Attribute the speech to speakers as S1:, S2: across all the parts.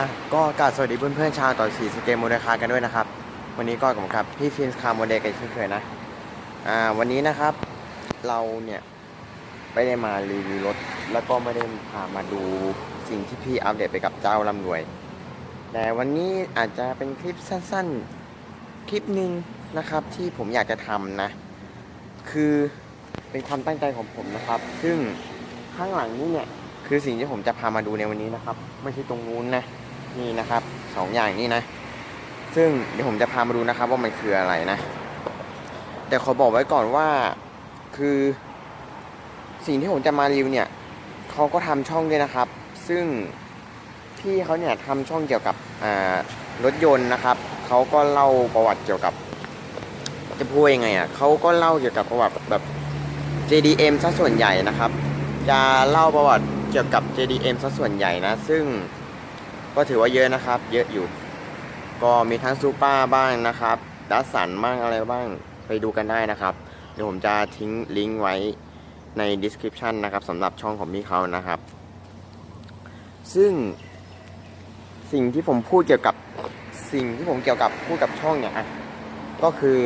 S1: อะก็กราบสวัสดีเพื่อนๆชาวต่อสีสเกมโมเดลคาร์กันด้วยนะครับ วันนี้ก็กับผมครับพี่ฟินส์คาร์โมเดลกันเช่นเคยนะอ่าวันนี้นะครับ เราเนี่ยไม่ได้มารีวิวรถ แล้วก็ไม่ได้พามาดูสิ่งที่พี่อัปเดตไปกับเจ้าลำรวย แต่วันนี้อาจจะเป็นคลิปสั้นๆ คลิปหนึ่งนะครับที่ผมอยากจะทำนะ คือเป็นความตั้งใจของผมนะครับ ซึ่งข้างหลังนี้เนี่ยคือสิ่งที่ผมจะพามาดูในวันนี้นะครับ ไม่ใช่ตรงนู้นนะ นี่นะครับสองอย่างนี้นะ ซึ่งเดี๋ยวผมจะพามาดูนะครับว่ามันคืออะไรนะ แต่ขอบอกไว้ก่อนว่าคือสิ่งที่ผมจะมารีวิวเนี่ยเขาก็ทำช่องด้วยนะครับ ซึ่งพี่เขาเนี่ยทำช่องเกี่ยวกับรถยนต์นะครับเขาก็เล่าประวัติเกี่ยวกับ จะพูดยังไงอะเขาก็เล่าเกี่ยวกับประวัติแบบ JDM ซะส่วนใหญ่นะครับ จะเล่าประวัติเกี่ยวกับ JDM ซะส่วนใหญ่นะ ซึ่ง ก็ถือว่าเยอะนะครับ เยอะอยู่ ก็มีทั้งซูเปอร์บ้างนะครับดัสสันบ้างอะไรบ้างไปดูกันได้นะครับ เดี๋ยวผมจะทิ้งลิงก์ไว้ใน description นะครับสำหรับช่องของพี่เขานะครับ ซึ่งสิ่งที่ผมพูดเกี่ยวกับสิ่งที่ผมเกี่ยวกับพูดกับช่องเนี่ยก็คือ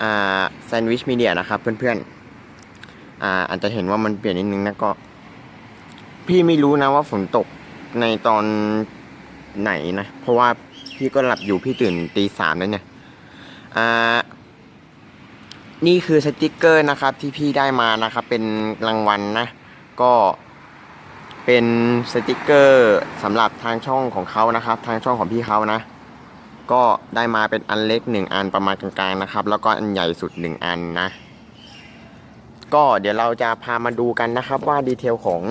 S1: อ่าแซนด์วิชมีเดียนะครับเพื่อนๆ อ่า อาจจะเห็นว่ามันเปลี่ยนนิดนึงนะก็ พี่ไม่รู้นะว่าฝนตกในตอนไหนนะ เพราะว่าพี่ก็หลับอยู่พี่ตื่นตีสามแล้วเนี่ย อ่า นี่คือสติกเกอร์นะครับ ที่พี่ได้มานะครับ เป็นรางวัลนะก็เป็นสติกเกอร์สำหรับทางช่องของเขานะครับ ทางช่องของพี่เขานะ ก็ได้มาเป็นอันเล็กหนึ่งอันประมาณกลางๆนะครับ แล้วก็อันใหญ่สุดหนึ่งอันนะ ก็เดี๋ยวเราจะพามาดูกันนะครับว่าดีเทลของ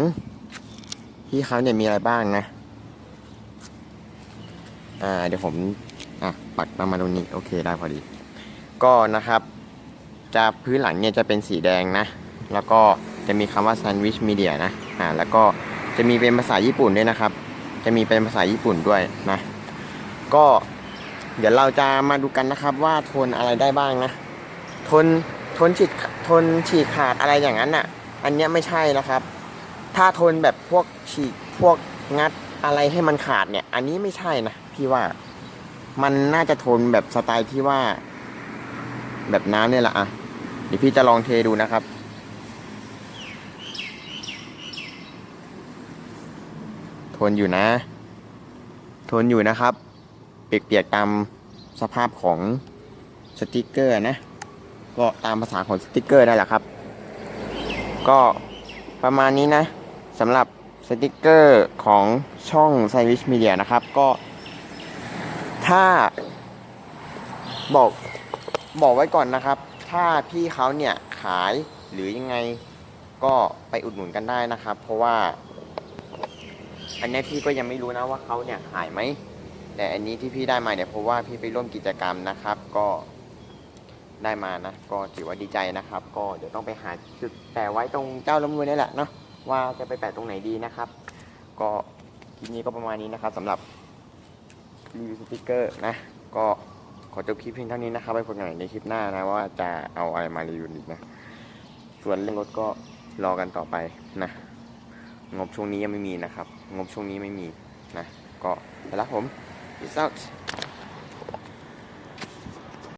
S1: พี่เขาเนี่ยมีอะไรบ้างนะ อ่าเดี๋ยวผมอะปักมามาตรงนี้โอเคได้พอดี ก็นะครับ จะพื้นหลังเนี่ยจะเป็นสีแดงนะ แล้วก็จะมีคำว่า Sandwich Media นะอ่าแล้วก็จะมีเป็นภาษาญี่ปุ่นด้วยนะครับ จะมีเป็นภาษาญี่ปุ่นด้วยนะ ก็เดี๋ยวเราจะมาดูกันนะครับว่าทนอะไรได้บ้างนะทน ทนฉีดทนฉีกขาดอะไรอย่างนั้นอะ อันเนี้ยไม่ใช่นะครับ ถ้าทนแบบพวกฉีกพวกงัดอะไรให้มันขาดเนี่ย อันนี้ไม่ใช่นะพี่ว่ามันน่าจะทนแบบสไตล์ที่ว่า แบบน้ำเนี่ยแหละอะเดี๋ยวพี่จะลองเทดูนะครับ ทนอยู่นะ ทนอยู่นะครับ เปียกๆตามสภาพของสติกเกอร์นะ ก็ตามภาษาของสติกเกอร์นั่นแหละครับ ก็ประมาณนี้นะสำหรับสติกเกอร์ของช่อง s a n d w i c h Media นะครับ ก็ถ้าบอกบอกไว้ก่อนนะครับ ถ้าพี่เขาเนี่ยขายหรือยังไงก็ไปอุดหนุนกันได้นะครับ เพราะว่า อันนี้พี่ก็ยังไม่รู้นะว่าเขาเนี่ยขายไหมแต่อันนี้ที่พี่ได้มาเนี่ยเพราะว่าพี่ไปร่วมกิจกรรมนะครับ ก็ ได้มานะ ก็ถือว่าดีใจนะครับ ก็เดี๋ยวต้องไปหาจุดแปะไว้ตรงเจ้าลำนวยนี่แหละเนาะว่าจะไปแปะตรงไหนดีนะครับ ก็คลิปนี้ก็ประมาณนี้นะครับสำหรับรีวิวสติกเกอร์นะ ก็ขอจบคลิปเพียงเท่านี้นะครับไว้พบกันใหม่ในคลิปหน้านะว่าจะเอาอะไรมารีวิวอีกนะ ส่วนเรื่องรถก็รอกันต่อไปนะ งบช่วงนี้ยังไม่มีนะครับ งบช่วงนี้ไม่มีนะ ก็ไปละผม peace out